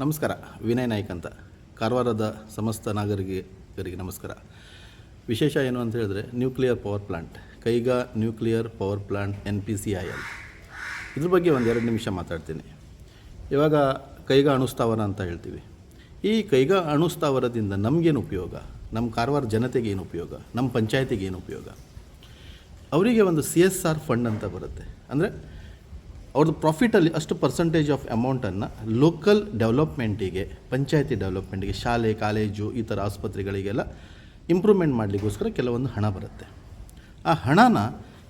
ನಮಸ್ಕಾರ. ವಿನಯ್ ನಾಯ್ಕ್ ಅಂತ. ಕಾರವಾರದ ಸಮಸ್ತ ನಾಗರಿಕರಿಗೆ ನಮಸ್ಕಾರ. ವಿಶೇಷ ಏನು ಅಂತ ಹೇಳಿದ್ರೆ nuclear power plant, Kaiga nuclear power plant N P C I L. ಇದ್ರ ಬಗ್ಗೆ ಒಂದು ಎರಡು ನಿಮಿಷ ಮಾತಾಡ್ತೀನಿ. ಇವಾಗ ಕೈಗಾ ಅಣುಸ್ಥಾವರ ಅಂತ ಹೇಳ್ತೀವಿ. ಈ ಕೈಗಾ ಅಣುಸ್ಥಾವರದಿಂದ ನಮಗೇನು ಉಪಯೋಗ? ನಮ್ಮ ಕಾರವಾರ ಜನತೆಗೆ ಏನು ಉಪಯೋಗ? ನಮ್ಮ ಪಂಚಾಯತಿಗೆ ಏನು ಉಪಯೋಗ? ಅವರಿಗೆ ಒಂದು ಸಿ ಎಸ್ ಆರ್ ಫಂಡ್ ಅಂತ ಬರುತ್ತೆ. ಅಂದರೆ ಅವ್ರದ್ದು ಪ್ರಾಫಿಟಲ್ಲಿ ಅಷ್ಟು ಪರ್ಸೆಂಟೇಜ್ ಆಫ್ ಅಮೌಂಟನ್ನು ಲೋಕಲ್ ಡೆವಲಪ್ಮೆಂಟಿಗೆ ಪಂಚಾಯತಿ ಡೆವಲಪ್ಮೆಂಟಿಗೆ ಶಾಲೆ, ಕಾಲೇಜು, ಈ ಥರ ಆಸ್ಪತ್ರೆಗಳಿಗೆಲ್ಲ ಇಂಪ್ರೂವ್ಮೆಂಟ್ ಮಾಡಲಿಕ್ಕೋಸ್ಕರ ಕೆಲವೊಂದು ಹಣ ಬರುತ್ತೆ. ಆ ಹಣನ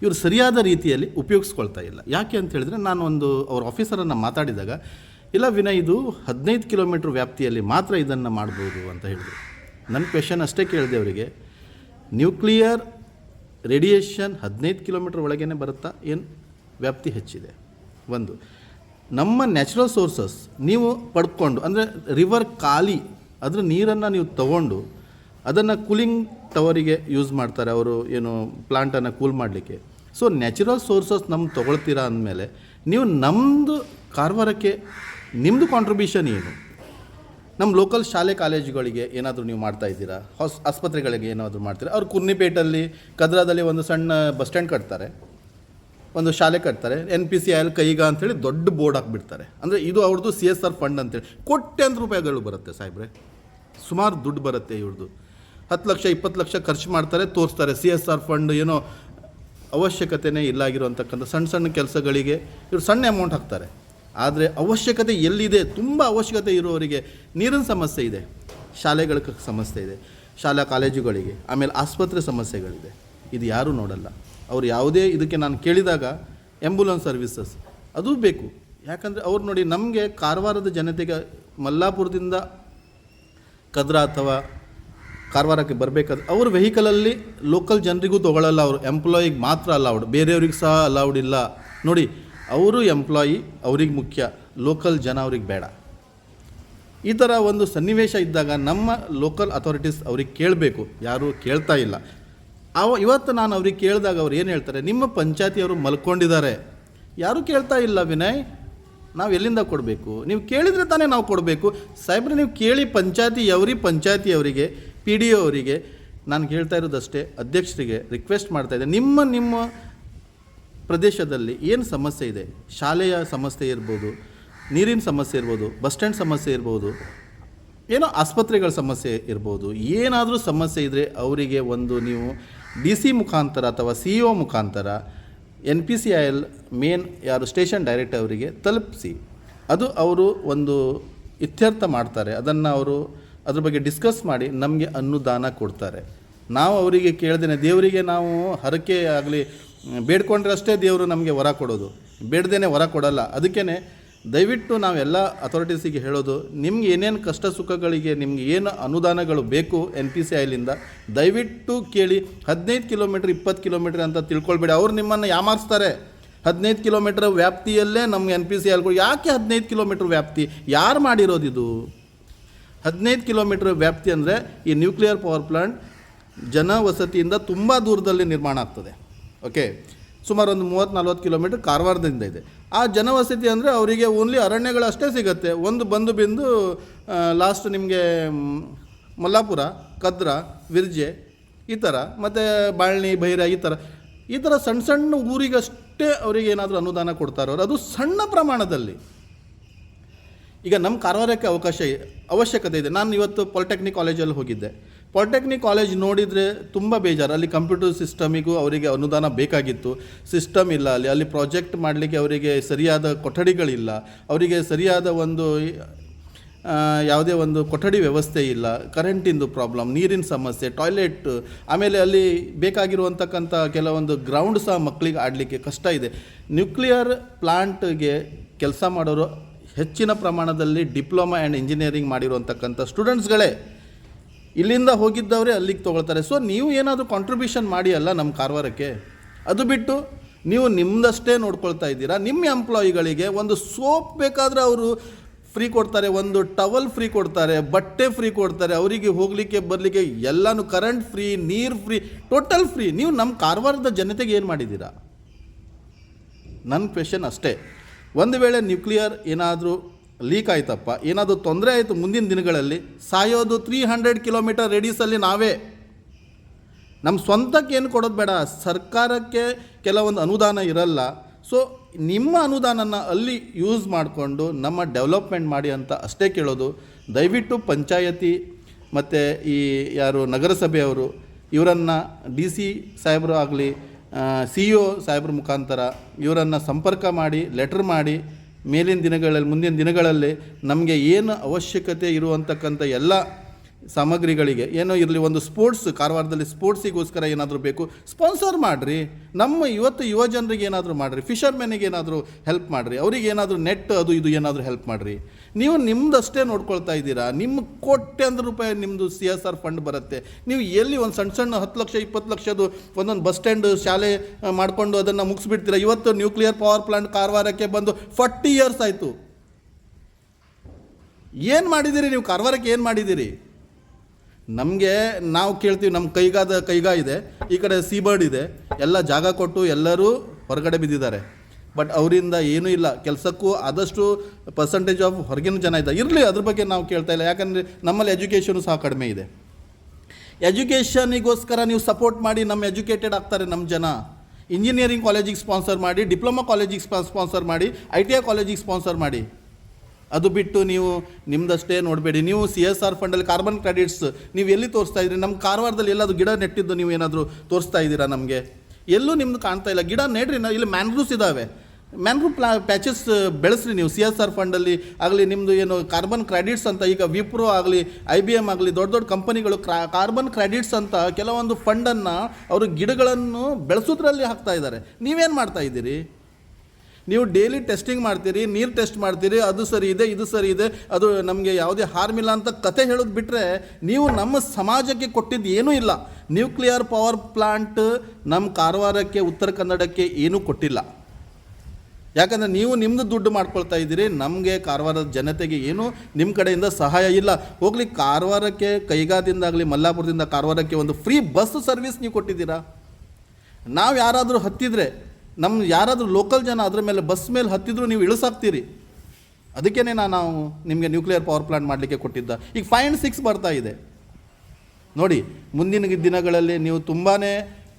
ಇವರು ಸರಿಯಾದ ರೀತಿಯಲ್ಲಿ ಉಪಯೋಗಿಸ್ಕೊಳ್ತಾ ಇಲ್ಲ. ಯಾಕೆ ಅಂತ ಹೇಳಿದ್ರೆ ನಾನು ಒಂದು ಅವ್ರ ಆಫೀಸರನ್ನು ಮಾತಾಡಿದಾಗ, ಇಲ್ಲ ವಿನಯ್, ಇದು ಹದಿನೈದು ಕಿಲೋಮೀಟ್ರ್ ವ್ಯಾಪ್ತಿಯಲ್ಲಿ ಮಾತ್ರ ಇದನ್ನು ಮಾಡ್ಬೋದು ಅಂತ ಹೇಳಿದರು. ನನ್ನ ಕ್ವೆಶನ್ ಅಷ್ಟೇ ಕೇಳಿದೆ ಅವರಿಗೆ ನ್ಯೂಕ್ಲಿಯರ್ ರೇಡಿಯೇಷನ್ ಹದಿನೈದು ಕಿಲೋಮೀಟ್ರ್ ಒಳಗೇ ಬರುತ್ತಾ? ಏನು ವ್ಯಾಪ್ತಿ ಹೆಚ್ಚಿದೆ? ಒಂದು. ನಮ್ಮ ನ್ಯಾಚುರಲ್ ಸೋರ್ಸಸ್ ನೀವು ಪಡ್ಕೊಂಡು, ಅಂದರೆ ರಿವರ್ ಖಾಲಿ, ಅದರ ನೀರನ್ನು ನೀವು ತಗೊಂಡು, ಅದನ್ನು ಕೂಲಿಂಗ್ ಟವರಿಗೆ ಯೂಸ್ ಮಾಡ್ತಾರೆ ಅವರು, ಏನು ಪ್ಲಾಂಟನ್ನು ಕೂಲ್ ಮಾಡಲಿಕ್ಕೆ. ಸೊ ನ್ಯಾಚುರಲ್ ಸೋರ್ಸಸ್ ನಮ್ಮ ತೊಗೊಳ್ತೀರಾ ಅಂದಮೇಲೆ, ನೀವು ನಮ್ಮದು ಕಾರವಾರಕ್ಕೆ ನಿಮ್ಮದು ಕಾಂಟ್ರಿಬ್ಯೂಷನ್ ಏನು? ನಮ್ಮ ಲೋಕಲ್ ಶಾಲೆ ಕಾಲೇಜುಗಳಿಗೆ ಏನಾದರೂ ನೀವು ಮಾಡ್ತಾ ಇದ್ದೀರಾ? ಹಾಸ್, ಆಸ್ಪತ್ರೆಗಳಿಗೆ ಏನಾದರೂ ಮಾಡ್ತೀರಾ? ಅವ್ರು ಕುರ್ನಿಪೇಟಲ್ಲಿ, ಕದ್ರಾದಲ್ಲಿ ಒಂದು ಸಣ್ಣ ಬಸ್ ಸ್ಟ್ಯಾಂಡ್ ಕಟ್ತಾರೆ. ಒಂದು ಶಾಲೆ ಕಟ್ತಾರೆ ಎನ್ ಪಿ ಸಿ ಎಲ್ ಕೈಗ ಅಂತೇಳಿ ದೊಡ್ಡ ಬೋರ್ಡ್ ಹಾಕ್ಬಿಡ್ತಾರೆ. ಅಂದರೆ ಇದು ಅವ್ರದ್ದು ಸಿ ಎಸ್ ಆರ್ ಫಂಡ್ ಅಂತೇಳಿ. ಕೋಟ್ಯಾಂತರ ರೂಪಾಯಿಗಳು ಬರುತ್ತೆ ಸಾಹೇಬ್ರೆ. ಸುಮಾರು ದುಡ್ಡು ಬರುತ್ತೆ ಇವ್ರದ್ದು ಹತ್ತು ಲಕ್ಷ, ಇಪ್ಪತ್ತು ಲಕ್ಷ ಖರ್ಚು ಮಾಡ್ತಾರೆ, ತೋರಿಸ್ತಾರೆ. ಸಿ ಎಸ್ ಆರ್ ಫಂಡ್ ಏನೋ ಅವಶ್ಯಕತೆನೇ ಇಲ್ಲ ಆಗಿರುವಂತಕ್ಕಂಥ ಸಣ್ಣ ಸಣ್ಣ ಕೆಲಸಗಳಿಗೆ ಇವರು ಸಣ್ಣ ಅಮೌಂಟ್ ಹಾಕ್ತಾರೆ. ಆದರೆ ಅವಶ್ಯಕತೆ ಎಲ್ಲಿದೆ? ತುಂಬ ಅವಶ್ಯಕತೆ ಇರುವವರಿಗೆ ನೀರಿನ ಸಮಸ್ಯೆ ಇದೆ. ಶಾಲೆಗಳ ಸಮಸ್ಯೆ ಇದೆ. ಶಾಲಾ ಕಾಲೇಜುಗಳಿಗೆ, ಆಮೇಲೆ ಆಸ್ಪತ್ರೆ ಸಮಸ್ಯೆಗಳಿದೆ. ಇದು ಯಾರೂ ನೋಡಲ್ಲ. ಅವ್ರು ಯಾವುದೇ ಇದಕ್ಕೆ ನಾನು ಕೇಳಿದಾಗ ಆ್ಯಂಬುಲೆನ್ಸ್ ಸರ್ವಿಸಸ್ ಅದು ಬೇಕು. ಯಾಕಂದರೆ ಅವ್ರು ನೋಡಿ ನಮಗೆ ಕಾರವಾರದ ಜನತೆಗೆ ಮಲ್ಲಾಪುರದಿಂದ ಕದ್ರ ಅಥವಾ ಕಾರವಾರಕ್ಕೆ ಬರಬೇಕಾದ್ರೆ ಅವ್ರ ವೆಹಿಕಲಲ್ಲಿ ಲೋಕಲ್ ಜನರಿಗೂ ತೊಗೊಳ್ಳಲ್ಲ ಅವರು. ಎಂಪ್ಲಾಯಿಗೆ ಮಾತ್ರ ಅಲೌಡ್ ಬೇರೆಯವ್ರಿಗೆ ಸಹ ಅಲೌಡ್ ಇಲ್ಲ. ನೋಡಿ, ಅವರು ಎಂಪ್ಲಾಯಿ ಅವ್ರಿಗೆ ಮುಖ್ಯ. ಲೋಕಲ್ ಜನ ಅವ್ರಿಗೆ ಬೇಡ. ಈ ಥರ ಒಂದು ಸನ್ನಿವೇಶ ಇದ್ದಾಗ ನಮ್ಮ ಲೋಕಲ್ ಅಥಾರಿಟೀಸ್ ಅವ್ರಿಗೆ ಕೇಳಬೇಕು. ಯಾರೂ ಕೇಳ್ತಾ ಇಲ್ಲ. ಅವ ಇವತ್ತು ನಾನು ಅವ್ರಿಗೆ ಕೇಳಿದಾಗ ಅವ್ರು ಏನು ಹೇಳ್ತಾರೆ? ನಿಮ್ಮ ಪಂಚಾಯತಿಯವರು ಮಲ್ಕೊಂಡಿದ್ದಾರೆ. ಯಾರೂ ಕೇಳ್ತಾ ಇಲ್ಲ ವಿನಯ್? ನಾವು ಎಲ್ಲಿಂದ ಕೊಡಬೇಕು? ನೀವು ಕೇಳಿದರೆ ತಾನೇ ನಾವು ಕೊಡಬೇಕು. ಸಾಹೇಬ್ರೆ, ನೀವು ಕೇಳಿ ಪಂಚಾಯತಿ ಅವರಿ ಪಂಚಾಯತಿಯವರಿಗೆ ಪಿ ಡಿ ಅವರಿಗೆ. ನಾನು ಕೇಳ್ತಾ ಇರೋದಷ್ಟೇ, ಅಧ್ಯಕ್ಷರಿಗೆ ರಿಕ್ವೆಸ್ಟ್ ಮಾಡ್ತಾ ಇದ್ದೆ. ನಿಮ್ಮ ನಿಮ್ಮ ಪ್ರದೇಶದಲ್ಲಿ ಏನು ಸಮಸ್ಯೆ ಇದೆ? ಶಾಲೆಯ ಸಮಸ್ಯೆ ಇರ್ಬೋದು, ನೀರಿನ ಸಮಸ್ಯೆ ಇರ್ಬೋದು, ಬಸ್ ಸ್ಟ್ಯಾಂಡ್ ಸಮಸ್ಯೆ ಇರ್ಬೋದು, ಏನೋ ಆಸ್ಪತ್ರೆಗಳ ಸಮಸ್ಯೆ ಇರ್ಬೋದು. ಏನಾದರೂ ಸಮಸ್ಯೆ ಇದ್ದರೆ ಅವರಿಗೆ ಒಂದು ನೀವು ಡಿ ಸಿ ಮುಖಾಂತರ ಅಥವಾ ಸಿ ಇ ಒ ಮುಖಾಂತರ N P C I L main ಯಾರು ಸ್ಟೇಷನ್ ಡೈರೆಕ್ಟರ್ ಅವರಿಗೆ ತಲುಪಿಸಿ. ಅದು ಅವರು ಒಂದು ಇತ್ಯರ್ಥ ಮಾಡ್ತಾರೆ. ಅದನ್ನು ಅವರು ಅದ್ರ ಬಗ್ಗೆ ಡಿಸ್ಕಸ್ ಮಾಡಿ ನಮಗೆ ಅನುದಾನ ಕೊಡ್ತಾರೆ. ನಾವು ಅವರಿಗೆ ಕೇಳ್ದೇನೆ ದೇವರಿಗೆ ನಾವು ಹರಕೆ ಆಗಲಿ, ಬೇಡ್ಕೊಂಡ್ರೆ ಅಷ್ಟೇ ದೇವರು ನಮಗೆ ವರ ಕೊಡೋದು. ಬೇಡ್ದೇನೆ ವರ ಕೊಡಲ್ಲ. ಅದಕ್ಕೇ ದಯವಿಟ್ಟು ನಾವೆಲ್ಲ ಅಥಾರಿಟೀಸಿಗೆ ಹೇಳೋದು, ನಿಮ್ಗೆ ಏನೇನು ಕಷ್ಟ ಸುಖಗಳಿಗೆ ನಿಮ್ಗೆ ಏನು ಅನುದಾನಗಳು ಬೇಕು ಎನ್ ಪಿ ಸಿ ಐಲಿಂದ ದಯವಿಟ್ಟು ಕೇಳಿ. ಹದಿನೈದು ಕಿಲೋಮೀಟ್ರ್, ಇಪ್ಪತ್ತು ಕಿಲೋಮೀಟ್ರ್ ಅಂತ ತಿಳ್ಕೊಳ್ಬೇಡಿ. ಅವ್ರು ನಿಮ್ಮನ್ನು ಯಾಮಾರಿಸ್ತಾರೆ. ಹದಿನೈದು ಕಿಲೋಮೀಟ್ರ್ ವ್ಯಾಪ್ತಿಯಲ್ಲೇ ನಮ್ಗೆ ಎನ್ ಪಿ ಸಿ ಐಲ್ಗಳು ಯಾಕೆ ಹದಿನೈದು ಕಿಲೋಮೀಟ್ರ್ ವ್ಯಾಪ್ತಿ? ಯಾರು ಮಾಡಿರೋದಿದು ಹದಿನೈದು ಕಿಲೋಮೀಟ್ರ್ ವ್ಯಾಪ್ತಿ ಅಂದರೆ ಈ ನ್ಯೂಕ್ಲಿಯರ್ ಪವರ್ ಪ್ಲಾಂಟ್ ಜನವಸತಿಯಿಂದ ತುಂಬ ದೂರದಲ್ಲಿ ನಿರ್ಮಾಣ ಆಗ್ತದೆ. ಓಕೆ ಸುಮಾರು ಒಂದು ಮೂವತ್ತು ನಲ್ವತ್ತು ಕಿಲೋಮೀಟ್ರ್ ಕಾರವಾರದಿಂದ ಇದೆ. ಆ ಜನವಸತಿ ಅಂದರೆ ಅವರಿಗೆ ಓನ್ಲಿ ಅರಣ್ಯಗಳಷ್ಟೇ ಸಿಗುತ್ತೆ. ಒಂದು ಬಂದು ಬಿಂದು ಲಾಸ್ಟ್ ನಿಮಗೆ ಮಲ್ಲಾಪುರ, ಕದ್ರ, ವಿರ್ಜೆ, ಈ ಥರ ಮತ್ತು ಬಾಳ್ನಿ ಭೈರ ಈ ಥರ ಈ ಥರ ಸಣ್ಣ ಸಣ್ಣ ಊರಿಗಷ್ಟೇ ಅವರಿಗೆ ಏನಾದರೂ ಅನುದಾನ ಕೊಡ್ತಾರೋ ಅದು ಸಣ್ಣ ಪ್ರಮಾಣದಲ್ಲಿ. ಈಗ ನಮ್ಮ ಕಾರವಾರಕ್ಕೆ ಅವಕಾಶ, ಅವಶ್ಯಕತೆ ಇದೆ. ನಾನು ಇವತ್ತು ಪಾಲಿಟೆಕ್ನಿಕ್ ಕಾಲೇಜಲ್ಲಿ ಹೋಗಿದ್ದೆ. ಪಾಲಿಟೆಕ್ನಿಕ್ ಕಾಲೇಜ್ ನೋಡಿದರೆ ತುಂಬ ಬೇಜಾರು. ಅಲ್ಲಿ ಕಂಪ್ಯೂಟರ್ ಸಿಸ್ಟಮಿಗೂ ಅವರಿಗೆ ಅನುದಾನ ಬೇಕಾಗಿತ್ತು. ಸಿಸ್ಟಮ್ ಇಲ್ಲ ಅಲ್ಲಿ. ಅಲ್ಲಿ ಪ್ರಾಜೆಕ್ಟ್ ಮಾಡಲಿಕ್ಕೆ ಅವರಿಗೆ ಸರಿಯಾದ ಕೊಠಡಿಗಳಿಲ್ಲ. ಅವರಿಗೆ ಸರಿಯಾದ ಒಂದು ಯಾವುದೇ ಒಂದು ಕೊಠಡಿ ವ್ಯವಸ್ಥೆ ಇಲ್ಲ. ಕರೆಂಟಿಂದು ಪ್ರಾಬ್ಲಮ್ ನೀರಿನ ಸಮಸ್ಯೆ ಟಾಯ್ಲೆಟ್ ಆಮೇಲೆ ಅಲ್ಲಿ ಬೇಕಾಗಿರುವಂತಕ್ಕಂಥ ಕೆಲವೊಂದು ಗ್ರೌಂಡ್ ಸಹ ಮಕ್ಕಳಿಗೆ ಆಡಲಿಕ್ಕೆ ಕಷ್ಟ ಇದೆ. ನ್ಯೂಕ್ಲಿಯರ್ ಪ್ಲಾಂಟ್ಗೆ ಕೆಲಸ ಮಾಡೋರು ಹೆಚ್ಚಿನ ಪ್ರಮಾಣದಲ್ಲಿ ಡಿಪ್ಲೊಮಾ ಆ್ಯಂಡ್ ಇಂಜಿನಿಯರಿಂಗ್ ಮಾಡಿರುವಂತಕ್ಕಂಥ ಸ್ಟೂಡೆಂಟ್ಸ್ಗಳೇ ಇಲ್ಲಿಂದ ಹೋಗಿದ್ದವರೇ ಅಲ್ಲಿಗೆ ತೊಗೊಳ್ತಾರೆ. ಸೊ ನೀವು ಏನಾದರೂ ಕಾಂಟ್ರಿಬ್ಯೂಷನ್ ಮಾಡಿ ಅಲ್ಲ ನಮ್ಮ ಕಾರವಾರಕ್ಕೆ, ಅದು ಬಿಟ್ಟು ನೀವು ನಿಮ್ಮದಷ್ಟೇ ನೋಡ್ಕೊಳ್ತಾ ಇದ್ದೀರಾ. ನಿಮ್ಮ ಎಂಪ್ಲಾಯಿಗಳಿಗೆ ಒಂದು ಸೋಪ್ ಬೇಕಾದರೆ ಅವರು ಫ್ರೀ ಕೊಡ್ತಾರೆ, ಒಂದು ಟವಲ್ ಫ್ರೀ ಕೊಡ್ತಾರೆ, ಬಟ್ಟೆ ಫ್ರೀ ಕೊಡ್ತಾರೆ, ಅವರಿಗೆ ಹೋಗಲಿಕ್ಕೆ, ಬರಲಿಕ್ಕೆ ಎಲ್ಲನೂ ಕರೆಂಟ್ ಫ್ರೀ ನೀರು ಫ್ರೀ ಟೋಟಲ್ ಫ್ರೀ ನೀವು ನಮ್ಮ ಕಾರವಾರದ ಜನತೆಗೆ ಏನು ಮಾಡಿದ್ದೀರಾ? ನನ್ನ ಕ್ವೆಶನ್ ಅಷ್ಟೇ. ಒಂದು ವೇಳೆ ನ್ಯೂಕ್ಲಿಯರ್ ಏನಾದರೂ ಲೀಕ್ ಆಯ್ತಪ್ಪ. ಏನಾದರೂ ತೊಂದರೆ ಆಯಿತು ಮುಂದಿನ ದಿನಗಳಲ್ಲಿ? ಸಾಯೋದು ತ್ರೀ ಹಂಡ್ರೆಡ್ ಕಿಲೋಮೀಟರ್ ರೇಡಿಯಸಲ್ಲಿ ನಾವೇ. ನಮ್ಮ ಸ್ವಂತಕ್ಕೆ ಏನು ಕೊಡೋದು ಬೇಡ. ಸರ್ಕಾರಕ್ಕೆ ಕೆಲವೊಂದು ಅನುದಾನ ಇರಲ್ಲ. ಸೊ ನಿಮ್ಮ ಅನುದಾನನ ಅಲ್ಲಿ ಯೂಸ್ ಮಾಡಿಕೊಂಡು ನಮ್ಮ ಡೆವಲಪ್ಮೆಂಟ್ ಮಾಡಿ ಅಂತ ಅಷ್ಟೇ ಕೇಳೋದು. ದಯವಿಟ್ಟು ಪಂಚಾಯತಿ ಮತ್ತು ಈ ಯಾರು ನಗರಸಭೆಯವರು ಇವರನ್ನು ಡಿ ಸಿ ಸಾಹೇಬರು ಆಗಲಿ ಸಿ ಇ ಒ ಸಾಹೇಬ್ರ ಮುಖಾಂತರ ಇವರನ್ನು ಸಂಪರ್ಕ ಮಾಡಿ ಲೆಟ್ರ್ ಮಾಡಿ ಮೇಲಿನ ದಿನಗಳಲ್ಲಿ ಮುಂದಿನ ದಿನಗಳಲ್ಲಿ ನಮಗೆ ಏನು ಅವಶ್ಯಕತೆ ಇರುವಂತಕ್ಕಂಥ ಎಲ್ಲ ಸಾಮಗ್ರಿಗಳಿಗೆ. ಏನೋ ಇರಲಿ, ಒಂದು ಸ್ಪೋರ್ಟ್ಸ್, ಕಾರವಾರದಲ್ಲಿ ಸ್ಪೋರ್ಟ್ಸಿಗೋಸ್ಕರ ಏನಾದರೂ ಬೇಕು, ಸ್ಪಾನ್ಸರ್ ಮಾಡಿರಿ. ನಮ್ಮ ಇವತ್ತು ಯುವ ಜನರಿಗೆ ಏನಾದರೂ ಮಾಡಿರಿ. ಫಿಷರ್ಮೆನಿಗೆ ಏನಾದರೂ ಹೆಲ್ಪ್ ಮಾಡಿರಿ. ಅವರಿಗೆ ಏನಾದರೂ ನೆಟ್, ಅದು ಇದು ಏನಾದರೂ ಹೆಲ್ಪ್ ಮಾಡಿರಿ. ನೀವು ನಿಮ್ಮದಷ್ಟೇ ನೋಡ್ಕೊಳ್ತಾ ಇದ್ದೀರಾ. ನಿಮ್ಮ ಅಂದ್ರೆ ರೂಪಾಯಿ ನಿಮ್ಮದು ಸಿ ಎಸ್ ಆರ್ ಫಂಡ್ ಬರುತ್ತೆ. ನೀವು ಎಲ್ಲಿ ಒಂದು ಸಣ್ಣ ಸಣ್ಣ ಹತ್ತು ಲಕ್ಷ, ಇಪ್ಪತ್ತು ಲಕ್ಷದು ಒಂದೊಂದು ಬಸ್ ಸ್ಟ್ಯಾಂಡ್, ಶಾಲೆ ಮಾಡಿಕೊಂಡು ಅದನ್ನು ಮುಗಿಸ್ಬಿಡ್ತೀರಾ? ಇವತ್ತು ನ್ಯೂಕ್ಲಿಯರ್ ಪವರ್ ಪ್ಲಾಂಟ್ ಕಾರವಾರಕ್ಕೆ ಬಂದು ಫಾರ್ಟಿ ಇಯರ್ಸ್ ಆಯಿತು. ಏನು ಮಾಡಿದ್ದೀರಿ ನೀವು? ಕಾರವಾರಕ್ಕೆ ಏನು ಮಾಡಿದ್ದೀರಿ? ನಮಗೆ ನಾವು ಕೇಳ್ತೀವಿ ನಮ್ಮ ಕೈಗಾದ ಕೈಗಾ ಇದೆ, ಈ ಕಡೆ ಸೀಬರ್ಡ್ ಇದೆ, ಎಲ್ಲ ಜಾಗ ಕೊಟ್ಟು ಎಲ್ಲರೂ ಹೊರಗಡೆ ಬಿದ್ದಿದ್ದಾರೆ. ಬಟ್ ಅವರಿಂದ ಏನೂ ಇಲ್ಲ, ಕೆಲಸಕ್ಕೂ ಆದಷ್ಟು ಪರ್ಸಂಟೇಜ್ ಆಫ್ ಹೊರಗಿನ ಜನ ಇದ್ದಾರೆ. ಇರಲಿ, ಅದ್ರ ಬಗ್ಗೆ ನಾವು ಕೇಳ್ತಾ ಇಲ್ಲ, ಯಾಕಂದರೆ ನಮ್ಮಲ್ಲಿ ಎಜುಕೇಷನು ಸಹ ಕಡಿಮೆ ಇದೆ. ಎಜುಕೇಷನಿಗೋಸ್ಕರ ನೀವು ಸಪೋರ್ಟ್ ಮಾಡಿ ನಮ್ಮ ಎಜುಕೇಟೆಡ್ ಆಗ್ತಾರೆ ನಮ್ಮ ಜನ. ಇಂಜಿನಿಯರಿಂಗ್ ಕಾಲೇಜಿಗೆ ಸ್ಪಾನ್ಸರ್ ಮಾಡಿ ಡಿಪ್ಲೊಮಾ ಕಾಲೇಜಿಗೆ ಸ್ಪಾನ್ಸರ್ ಮಾಡಿ ಐ ಟಿ ಐ ಕಾಲೇಜಿಗೆ ಸ್ಪಾನ್ಸರ್ ಮಾಡಿ. ಅದು ಬಿಟ್ಟು ನೀವು ನಿಮ್ಮದಷ್ಟೇ ನೋಡಬೇಡಿ. ನೀವು ಸಿ ಎಸ್ ಆರ್ ಫಂಡಲ್ಲಿ ಕಾರ್ಬನ್ ಕ್ರೆಡಿಟ್ಸ್ ನೀವು ಎಲ್ಲಿ ತೋರಿಸ್ತಾ ಇದ್ದೀರಿ? ನಮ್ಮ ಕಾರವಾರದಲ್ಲಿ ಎಲ್ಲಾದರೂ ಗಿಡ ನೆಟ್ಟಿದ್ದು ನೀವು ಏನಾದರೂ ತೋರಿಸ್ತಾ ಇದ್ದೀರಾ ನಮಗೆ? ಎಲ್ಲೂ ನಿಮ್ದು ಕಾಣ್ತಾ ಇಲ್ಲ. ಗಿಡ ನೆಡ್ರಿ ನಾವು ಇಲ್ಲಿ ಮ್ಯಾನ್ಗ್ರೂವ್ಸ್ ಇದ್ದಾವೆ ಮ್ಯಾನ್ಗ್ರೂವ್ ಪ್ಲಾ ಪ್ಯಾಚಸ್ ಬೆಳೆಸ್ರಿ ನೀವು ಸಿ ಎಸ್ ಆರ್ ಫಂಡಲ್ಲಿ ಆಗಲಿ ನಿಮ್ಮದು ಏನು ಕಾರ್ಬನ್ ಕ್ರೆಡಿಟ್ಸ್ ಅಂತ, ಈಗ ವಿಪ್ರೋ ಆಗಲಿ ಐ ಬಿ ಎಂ ಆಗಲಿ, ದೊಡ್ಡ ದೊಡ್ಡ ಕಂಪನಿಗಳು ಕ್ರಾ ಕಾರ್ಬನ್ ಕ್ರೆಡಿಟ್ಸ್ ಅಂತ ಕೆಲವೊಂದು ಫಂಡನ್ನು ಅವರು ಗಿಡಗಳನ್ನು ಬೆಳೆಸೋದ್ರಲ್ಲಿ ಹಾಕ್ತಾ ಇದ್ದಾರೆ. ನೀವೇನು ಮಾಡ್ತಾ ಇದ್ದೀರಿ? ನೀವು ಡೈಲಿ ಟೆಸ್ಟಿಂಗ್ ಮಾಡ್ತೀರಿ, ನೀರು ಟೆಸ್ಟ್ ಮಾಡ್ತೀರಿ, ಅದು ಸರಿ ಇದೆ, ಇದು ಸರಿ ಇದೆ, ಅದು ನಮಗೆ ಯಾವುದೇ ಹಾರ್ಮ್ ಇಲ್ಲ ಅಂತ ಕತೆ ಹೇಳೋದು ಬಿಟ್ಟರೆ ನೀವು ನಮ್ಮ ಸಮಾಜಕ್ಕೆ ಕೊಟ್ಟಿದ್ದು ಏನೂ ಇಲ್ಲ. ನ್ಯೂಕ್ಲಿಯರ್ ಪವರ್ ಪ್ಲಾಂಟ್ ನಮ್ಮ ಕಾರವಾರಕ್ಕೆ, ಉತ್ತರ ಕನ್ನಡಕ್ಕೆ ಏನೂ ಕೊಟ್ಟಿಲ್ಲ. ಯಾಕಂದರೆ ನೀವು ನಿಮ್ಮದು ದುಡ್ಡು ಮಾಡ್ಕೊಳ್ತಾ ಇದ್ದೀರಿ, ನಮಗೆ ಕಾರವಾರದ ಜನತೆಗೆ ಏನು ನಿಮ್ಮ ಕಡೆಯಿಂದ ಸಹಾಯ ಇಲ್ಲ. ಹೋಗ್ಲಿ, ಕಾರವಾರಕ್ಕೆ ಕೈಗಾದಿಂದಾಗಲಿ ಮಲ್ಲಾಪುರದಿಂದ ಕಾರವಾರಕ್ಕೆ ಒಂದು ಫ್ರೀ ಬಸ್ ಸರ್ವಿಸ್ ನೀವು ಕೊಟ್ಟಿದ್ದೀರಾ? ನಾವು ಯಾರಾದರೂ ಹತ್ತಿದ್ರೆ ನಮ್ಮ ಯಾರಾದರೂ ಲೋಕಲ್ ಜನ ಅದ್ರ ಮೇಲೆ ಬಸ್ ಮೇಲೆ ಹತ್ತಿದ್ರು ನೀವು ಇಳಿಸಾಕ್ತೀರಿ. ಅದಕ್ಕೇ ನಾವು ನಿಮಗೆ ನ್ಯೂಕ್ಲಿಯರ್ ಪವರ್ ಪ್ಲಾಂಟ್ ಮಾಡಲಿಕ್ಕೆ ಕೊಟ್ಟಿದ್ದ. ಈಗ ಫೈವ್ ಆ್ಯಂಡ್ ಸಿಕ್ಸ್ ಬರ್ತಾ ಇದೆ. ನೋಡಿ, ಮುಂದಿನ ದಿನಗಳಲ್ಲಿ ನೀವು ತುಂಬಾ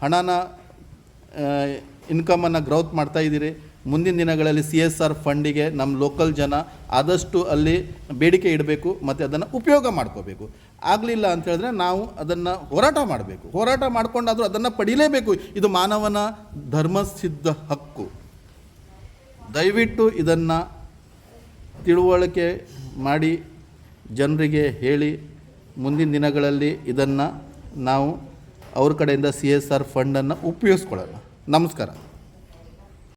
ಹಣನ ಇನ್ಕಮನ್ನು ಗ್ರೌತ್ ಮಾಡ್ತಾ ಇದ್ದೀರಿ. ಮುಂದಿನ ದಿನಗಳಲ್ಲಿ ಸಿ ಎಸ್ ಆರ್ ಫಂಡಿಗೆ ನಮ್ಮ ಲೋಕಲ್ ಜನ ಆದಷ್ಟು ಅಲ್ಲಿ ಬೇಡಿಕೆ ಇಡಬೇಕು ಮತ್ತು ಅದನ್ನು ಉಪಯೋಗ ಮಾಡ್ಕೋಬೇಕು. ಆಗಲಿಲ್ಲ ಅಂತ ಹೇಳಿದ್ರೆ ನಾವು ಅದನ್ನು ಹೋರಾಟ ಮಾಡಬೇಕು. ಹೋರಾಟ ಮಾಡಿಕೊಂಡಾದರೂ ಅದನ್ನು ಪಡೀಲೇಬೇಕು. ಇದು ಮಾನವನ ಧರ್ಮಸಿದ್ಧ ಹಕ್ಕು. ದಯವಿಟ್ಟು ಇದನ್ನು ತಿಳುವಳಿಕೆ ಮಾಡಿ ಜನರಿಗೆ ಹೇಳಿ ಮುಂದಿನ ದಿನಗಳಲ್ಲಿ ಇದನ್ನು ನಾವು ಅವ್ರ ಕಡೆಯಿಂದ ಸಿ ಎಸ್ ಆರ್ ಫಂಡನ್ನು ಉಪಯೋಗಿಸ್ಕೊಳ್ಳೋಣ. ನಮಸ್ಕಾರ.